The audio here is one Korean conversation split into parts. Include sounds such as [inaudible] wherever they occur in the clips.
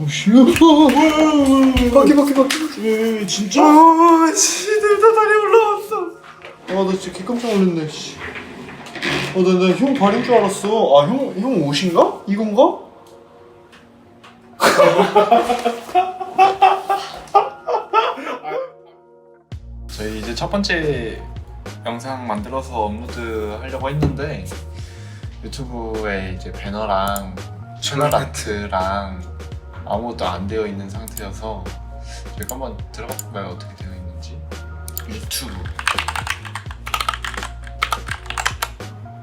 오씨 바퀴 바퀴 바퀴 에 진짜? 아 씨들 다 다리 올라왔어 아 나 진짜 개 깜짝 놀랐네 씨. 어 나 나 형 발인 줄 알았어 아 형 형 옷인가? 이건가? [laughs] 저희 이제 첫 번째 영상 만들어서 업로드 하려고 했는데 유튜브에 이제 배너랑 채널 아트랑 아무것도 안 되어 있는 상태여서 저희가 한번 들어가 볼까요? 어떻게 되어 있는지? 유튜브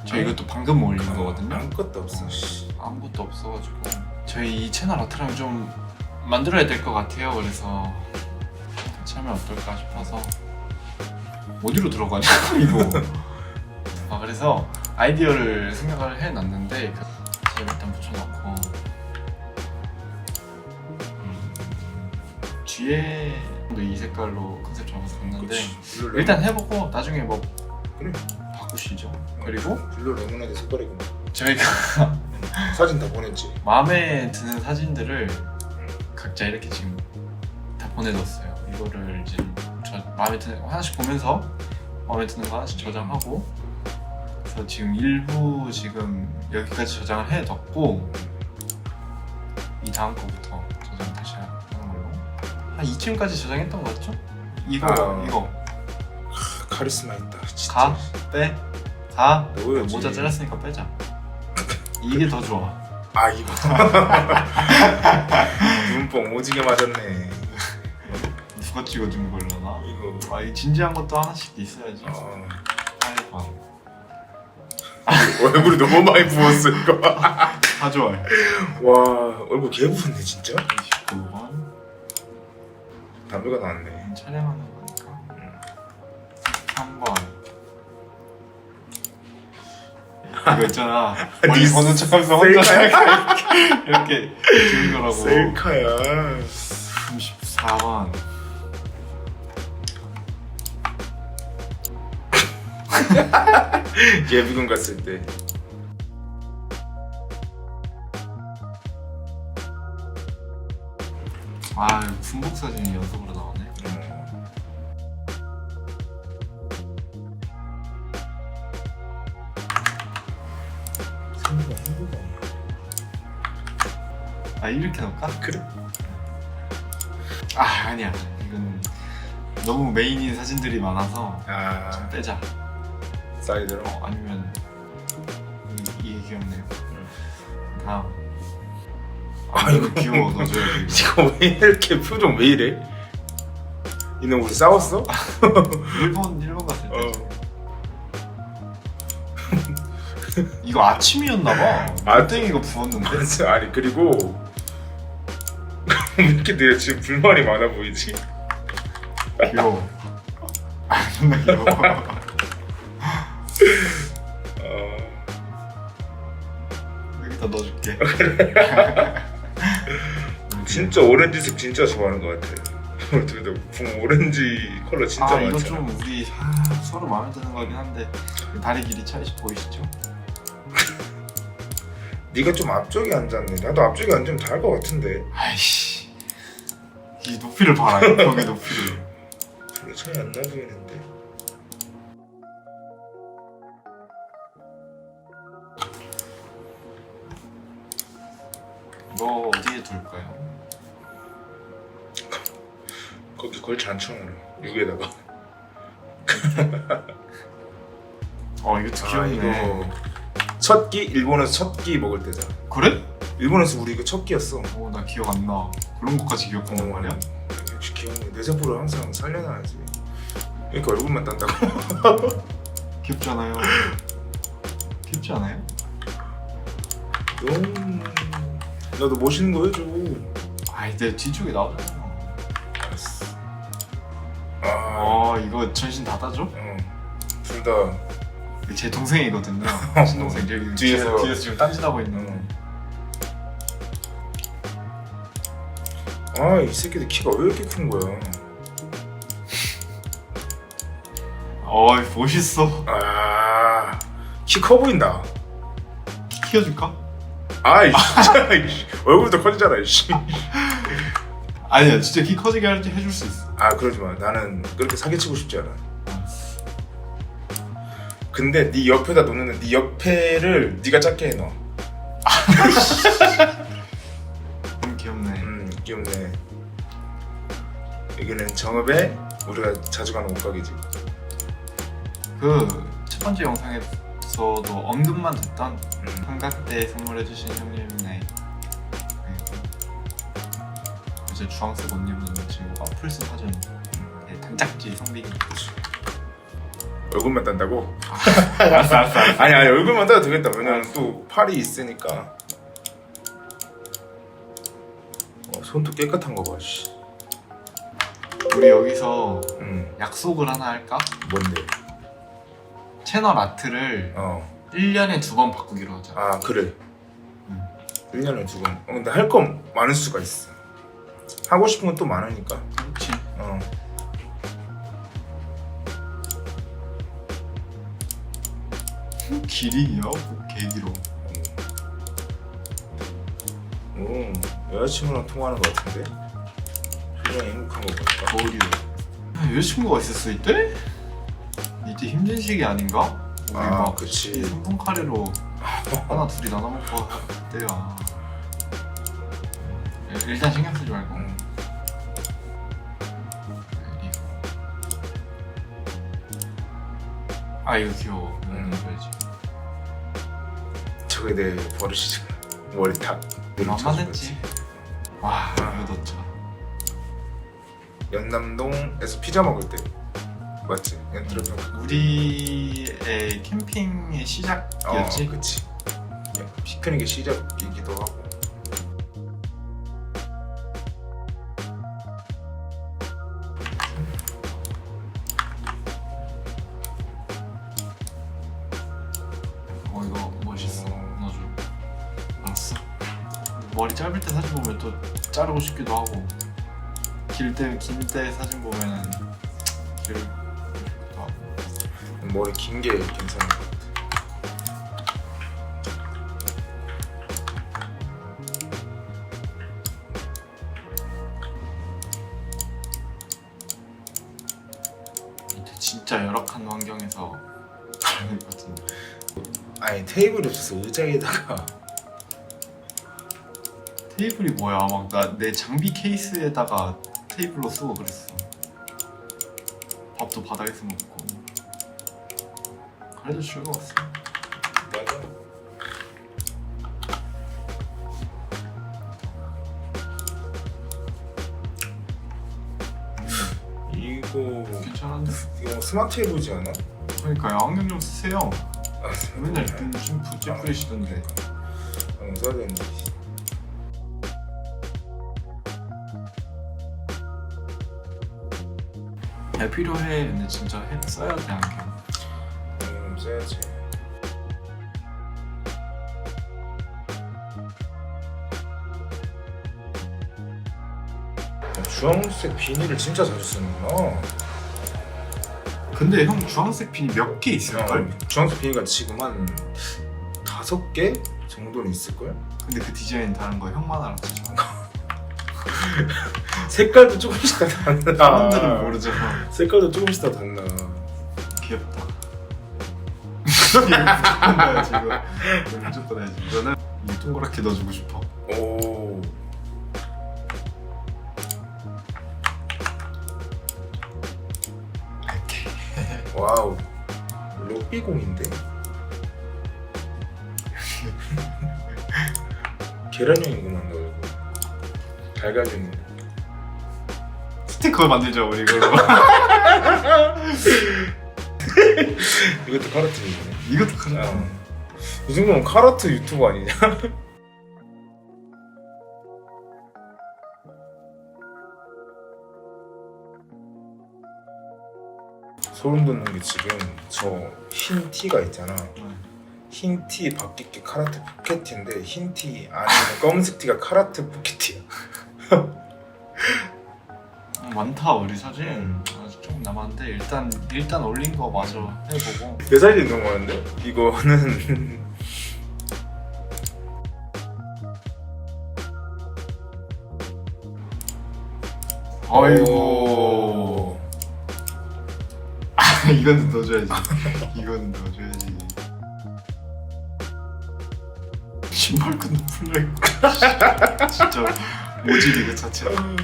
저 이것도 방금 올린 거거든요. 아무것도 없어 씨. 아무것도 없어가지고. 저희 이 채널 아트랑 좀 만들어야 될 것 같아요. 그래서 같이 하면 어떨까 싶어서. 어디로 들어가냐 이거. [laughs] 아 그래서 아이디어를 생각을 해놨는데 그 제가 일단 붙여놓고 뒤에 이 색깔로 컨셉 잡아서 갔는데 일단 해보고 나중에 뭐 그래. 바꾸시죠. 그리고 블루 레모네이드 색깔이구나. 저희가 [laughs] 사진 다 보냈지? 마음에 드는 사진들을 각자 이렇게 지금 다 보내뒀어요. 이거를 지금 저 마음에 드는 거 하나씩 보면서 마음에 드는 거 하나씩 저장하고 그래서 지금 일부 지금 여기까지 저장을 해뒀고 이 다음 거부터 한 이쯤까지 저장했던 거 같죠? 이거 아. 이거 카리스마 있다 진짜 가 빼. 가. 모자 잘랐으니까 빼자. [laughs] 이게 더 좋아. 아 이거 [laughs] 눈뽕 오지게 맞았네 누가 찍어준 걸려나? 이거 아, 이 진지한 것도 하나씩 있어야지. 어, 8번. [laughs] 얼굴이 너무 많이 부었어 이거 다 좋아요. 와 얼굴 개 부었네 진짜 29번. 담배가 나왔네 촬영하는 거니까. 3번. 이거 [laughs] 있잖아. 머리 니 보는 척하면서 혼자? 이렇게 이렇게 찍은 거라고. 셀카야 34번. [laughs] 예비군 갔을 때 아, 군복 사진이 연속으로 나오네. 어. 생각보다 힘들다 아, 이렇게 넣을까? 그래 아, 아니야. 이건 너무 메인인 사진들이 많아서 아좀 빼자. 사이드로 어, 아니면 이, 이게 귀엽네요. 다음. 아, 아 이거 귀여워 돼. 이거. 이거 왜 이렇게 표정 왜 이래? 이놈 우리 싸웠어? 일본 일본 갔을 때. 어. [laughs] 이거 아침이었나봐. 아, 땡이가 부었는데. 아니 그리고 [laughs] 왜 이렇게 내가 지금 불만이 많아 보이지? 귀여워. 아 존나 귀여워. [laughs] 어... 여기다 넣어줄게. [laughs] 진짜 오렌지색 진짜 좋아하는 것 같아. 둘다 [laughs] 붕 오렌지 컬러 진짜 아 많잖아. 좀 우리 아, 서로 마음에 드는 거긴 한데 다리 길이 차이 보이시죠? [laughs] 네가 좀 앞쪽에 앉았네. 나도 앞쪽에 앉으면 다 할 것 같은데. 아이씨 이 높이를 봐라 이 벽의 높이를. 별로 차이 안 나 보이는데. 둘까요? 거기 걸치 않잖아. 여기에다가. 어 이거 아, 귀엽네. 첫끼 일본에서 첫 끼 먹을 때잖아. 그래? 일본에서 우리 이거 첫 끼였어. 어나 기억 안 나. 그런 것까지 기억한단 말이야? 역시 귀엽네. 내 세포를 항상 살려놔야지. 그러니까 얼굴만 딴다고. 귀엽잖아요. 귀엽지 않아요? 너무. 나도 멋있는 거 해줘. 아이 내 뒤쪽에 나오잖아. 알았어. 아, 어 이거 전신 다 따죠? 어. 둘 다. 제 동생이거든요. [laughs] 친동생 저기 뒤에서- 뒤에서 뒤에서 지금 딴짓하고 있는. 어. 아, 이 새끼들 키가 왜 이렇게 큰 거야? 어 멋있어. 아, 키 커 보인다. 키워줄까? 아이 이씨. 얼굴도 커지잖아 이씨. 아니야 진짜 키 커지게 할- 해줄 수 있어 아 그러지 마. 나는 그렇게 사기치고 싶지 않아. 근데 네 옆에다 놓는 네 옆에를 네가 작게 해놔. 너무 귀엽네 음 귀엽네. 여기는 정읍에 우리가 자주 가는 옷가게지. 그 첫 번째 영상에 서도 언급만 됐던 음. 삼각대 선물해주신 형님네 네. 이제 주황색 옷 입은 친구가 플스 사준 네, 단짝지 성빈이 얼굴만 딴다고? 알았어 알았어 알았어 아니 아니 얼굴만 따도 되겠다. 왜냐면 또 팔이 있으니까. 어, 손도 깨끗한 거 봐. 씨. 우리 여기서 음 약속을 하나 할까? 뭔데? 채널 아트를 어. 1년에 두 번 바꾸기로 하자 아 그래. 음. 1년에 두 번. 어, 근데 할건 많을 수가 있어. 하고 싶은 건 또 많으니까. 그렇지 어. 길이요? 뭐 개기로 오, 여자친구랑 통화하는 것 같은데? 표정이 행복한 거 보니까. 거울이요 아, 여자친구가 있을 수 있대? 이때 힘든 시기 아닌가? 우리 아, 막 그치. 3분 카레로 하나 둘이 나눠 먹고 할 때야 예, 일단 신경 쓰지 말고 음. 아 이거 귀여워 음. 넣어줘야지 저게 내 버릇이지. 머리 다. 만만했지 와 아. 이거 넣자 연남동에서 피자 먹을 때. 맞지? 연트로평. 우리의 캠핑의 시작이었지 어, 그치. 야, 피크닉의 시작이기도 하고. 어 이거 멋있어 어. 넣어줘 알았어 머리 짧을 때 사진 보면 또 자르고 싶기도 하고 길때긴때 사진 보면은 길 머리 긴 게 괜찮은 것 같아. 진짜 열악한 환경에서 하는 것 같은데 아니 테이블이 없어서 의자에다가. 테이블이 뭐야? 막 나 내 장비 케이스에다가 테이블로 쓰고 그랬어. 밥도 바닥에서 먹고 그래도 즐거웠어 맞아. 이거 괜찮은데? 이거 스마트 해보지 않아? 그러니까요 안경 좀 쓰세요 아, 맨날 좀 부찌 뿌리시던데 안 써야 되는데. 야 필요해 근데 진짜 해 써야 돼 안경 주황색 비닐을 진짜 자주 쓰는구나. 근데 형 주황색 핀이 몇 개 있을걸? 어, 주황색 비닐가 지금 한 다섯 개 정도는 있을걸? 근데 그 디자인 다른 거 형만 알았잖아 [laughs] 색깔도 조금씩 다 달라. [laughs] 사람들은 모르잖아 색깔도 조금씩 다 달라. 귀엽다 이거 무조건 해야지 이거 이거 무조건 해야지 이거는 이 동그랗게 넣어주고 싶어 오. 와우. 럭비공인데? [laughs] 계란형이구만 너 이거. 달걀형이. 스티커 만들자 우리 이걸로 [laughs] 이것도 카라트이네. 이것도 카라 어. 이 정도면 카라트 유튜브 아니냐? [laughs] 소름 돋는 게 지금 저 흰 티가 있잖아. 흰 티 바뀌게 카라트 포켓인데 흰티 아니 검은색 티가 카라트 포켓이야. 아, 많다 우리 사진 음. 아직 조금 남았는데 일단 일단 올린 거 마저 해보고 내 사진 너무 많은데 이거는 아이고 [laughs] 이거는 넣어줘야지. 이거는 넣어줘야지. 신발끈도 풀려있고. [laughs] 진짜 모질이 그 자체가.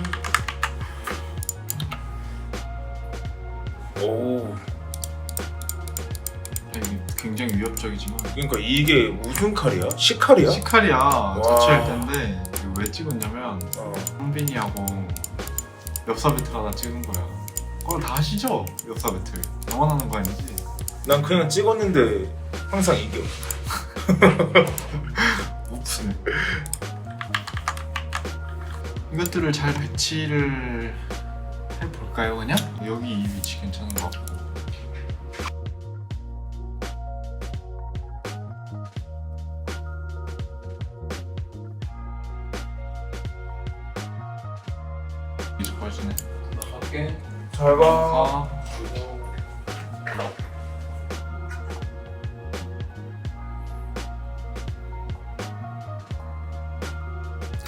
오. 이게 굉장히 위협적이지만. 그러니까 이게 무슨 칼이야? 시칼이야? 시칼이야 자체할 텐데 이거 왜 찍었냐면 어. 황빈이하고 엽사 배틀 하나 찍은 거야. 그걸 다 하시죠? 엽사 배틀. 너만 하는 거 아니지? 난 그냥 찍었는데 항상 이겨. [laughs] 옥수네. 이것들을 잘 배치를 해볼까요 그냥? 여기 이 위치 괜찮은 것 같고 이제 보여주네 나갈게. 잘 봐.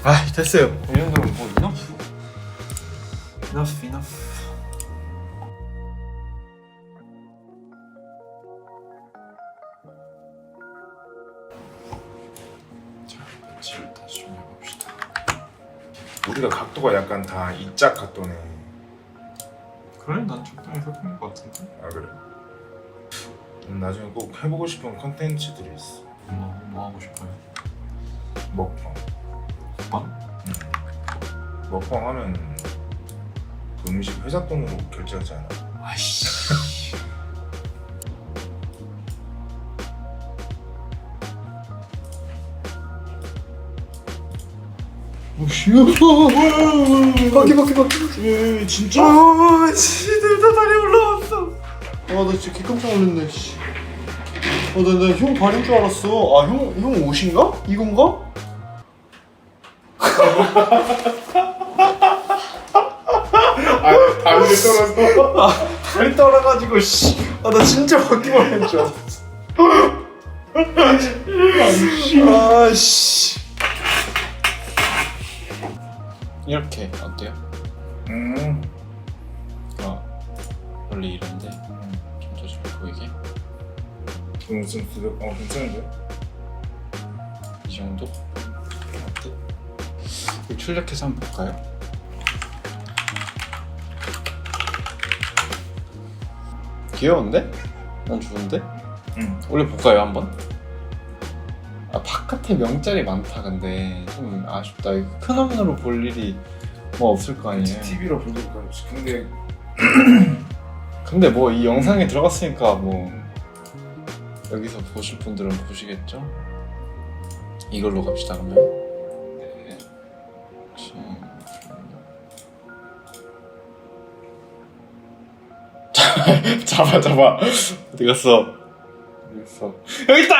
아아 됐어요 이 정도면 뭐 이너프 이너프 자 배치를 다시 좀 해봅시다 우리가 각도가 약간 다 이짝 각도네. 그래? 난 적당히 섞인 것 같은데 아 그래? 음, 나중에 꼭 해보고 싶은 컨텐츠들이 있어. 뭐, 뭐 하고 싶어요? 먹방. 먹방? 먹방 하면 그 음식 회사 돈으로 결제하지 않아? 아이씨 바퀴 바퀴 바퀴 진짜? 아 씨들 다 다리 올라왔어 아 나 진짜 개 깜짝 놀랐네 씨. 어나형 발인 줄 알았어 아 형 형 옷인가? 이건가? 아 다른데 떨어서. 발이 떨어가지고 씨 아 나 진짜 바퀴 발인 줄 알았어 아 씨 이렇게 어때요? 음. 어, 원래 이런데 좀더 잘 보이게 음, 좀 그래. 어 괜찮은데? 이 정도? 어때? 이거 출력해서 한번 볼까요? 귀여운데? 난 좋은데? 응. 원래 볼까요 한번? 아 바깥에 명짤이 많다 근데. 좀 아쉽다. 큰 화면으로 볼 일이 뭐 없을 거 아니에요. TV로 보니까 근데 [clears throat] 근데 뭐 이 영상에 들어갔으니까 뭐 여기서 보실 분들은 보시겠죠? 이걸로 갑시다 그러면. 네. 지금 잡아 잡아. 어디 갔어? 어디 갔어? 여기 있다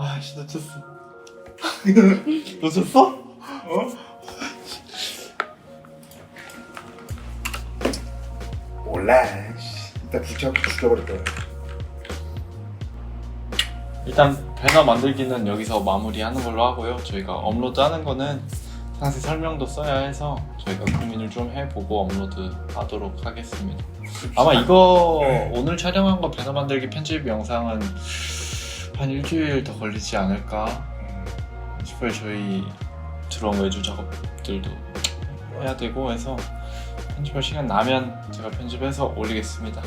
아씨 놓쳤어 놓쳤어? [laughs] 어? 몰라. 씨. 이따 붙잡고 죽여버릴 거야. 일단 배너 만들기는 여기서 마무리하는 걸로 하고요. 저희가 업로드 하는 거는 상세 설명도 써야 해서 저희가 고민을 좀 해보고 업로드 하도록 하겠습니다. 아마 이거 오늘 촬영한 거 배너 만들기 편집 영상은 한 일주일 더 걸리지 않을까 음, 싶어요. 저희 들어온 외주 작업들도 해야 되고 해서 편집할 시간 나면 제가 편집해서 올리겠습니다.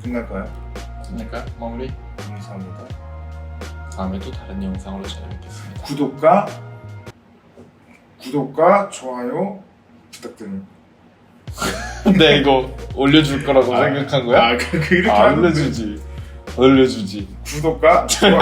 끝날까요? 그러니까 마무리 감사합니다. 다음에 또 다른 영상으로 찾아뵙겠습니다. 구독과 구독과 좋아요 부탁드립니다. 근데 [laughs] 이거 올려줄 거라고 아, 생각한 거야? 아, 그, 그 이렇게 아, 하는데 올려주지. 올려주지. 구독과 좋아요.